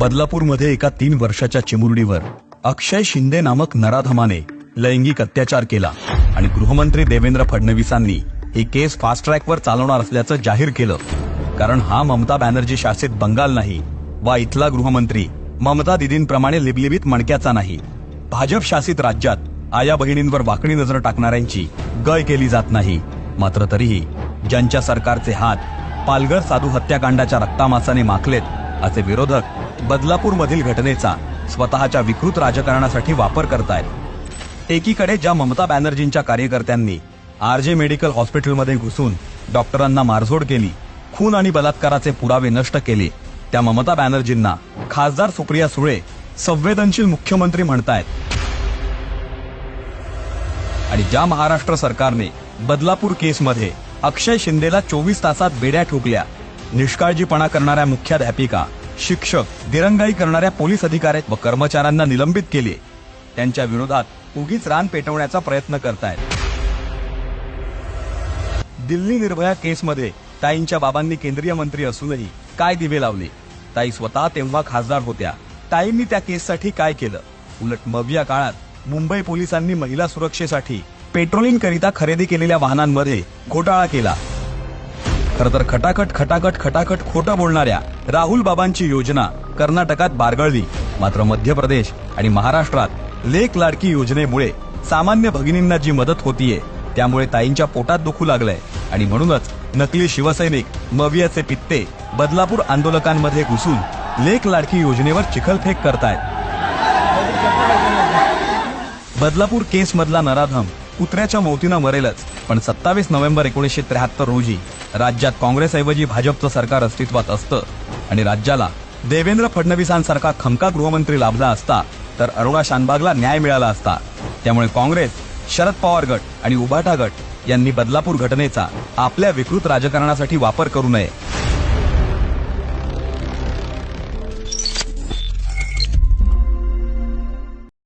बदलापूरमध्ये एका तीन वर्षाच्या चिमुरडीवर अक्षय शिंदे नामक नराधमाने लैंगिक अत्याचार केला आणि गृहमंत्री देवेंद्र फडणवीसांनी ही केस फास्ट ट्रॅकवर चालवणार असल्याचं जाहीर केलं. कारण हा ममता बॅनर्जी शासित बंगाल नाही वा इथला गृहमंत्री ममता दिदींप्रमाणे लिबलिबीत मणक्याचा नाही. भाजप शासित राज्यात आया बहिणींवर वाकडी नजर टाकणाऱ्यांची गय केली जात नाही. मात्र तरीही ज्यांच्या सरकारचे हात पालघर साधू हत्याकांडाच्या रक्तामासाने माखलेत असे विरोधक बदलापूरमधील घटनेचा स्वतःच्या विकृत राजकारणासाठी वापर करतायत. एकीकडे ज्या ममता बॅनर्जींच्या कार्यकर्त्यांनी आरजे मेडिकल हॉस्पिटलमध्ये घुसून डॉक्टरांना मारझोड केली खून आणि बलात्काराचे पुरावे नष्ट केले त्या ममता बॅनर्जींना खासदार सुप्रिया सुळे संवेदनशील मुख्यमंत्री म्हणतायत. आणि ज्या महाराष्ट्र सरकारने बदलापूर केसमध्ये अक्षय शिंदेला चोवीस तासात बेड्या ठोकल्या निष्काळजीपणा करणाऱ्या मुख्याध्यापिका शिक्षक दिरंगाई करणाऱ्या पोलीस अधिकारी व कर्मचाऱ्यांना निलंबित केले त्यांच्या विरोधात उगीच रान पेटवण्याचा प्रयत्न करतायत. दिल्ली निर्भया केसमध्ये ताईंच्या बाबांनी केंद्रीय मंत्री असूनही काय दिवे लावले? ताई स्वतः तेव्हा खासदार होत्या. ताईंनी त्या केससाठी काय केलं? उलट मविया काळात मुंबई पोलिसांनी महिला सुरक्षेसाठी पेट्रोलिंग करिता खरेदी केलेल्या वाहनांमध्ये घोटाळा केला. खर तर खटाखट खटाखट खटाखट खोटं बोलणाऱ्या राहुल बाबांची योजना कर्नाटकात बारगळली. मात्र मध्य प्रदेश आणि महाराष्ट्रात लेख लाडकी योजनेमुळे सामान्य भगिनींना जी मदत होतीये त्यामुळे ताईंच्या पोटात दुखू लागलंय. आणि म्हणूनच नकली शिवसैनिक मवियाचे पित्ते बदलापूर आंदोलकांमध्ये घुसून लेख लाडकी योजनेवर चिखलफेक करतायत. बदलापूर केस मधला नराधम कुत्र्याच्या मौतीनं मरेलच. पण सत्तावीस नोव्हेंबर एकोणीसशे त्र्याहत्तर रोजी राज्यात काँग्रेसऐवजी भाजपचं सरकार अस्तित्वात असतं आणि राज्याला देवेंद्र फडणवीसांसारखा खमका गृहमंत्री लाभला असता तर अरोडा शानबागला न्याय मिळाला असता. त्यामुळे काँग्रेस शरद पवार गट आणि उबाटा गट यांनी बदलापूर घटनेचा आपल्या विकृत राजकारणासाठी वापर करू नये.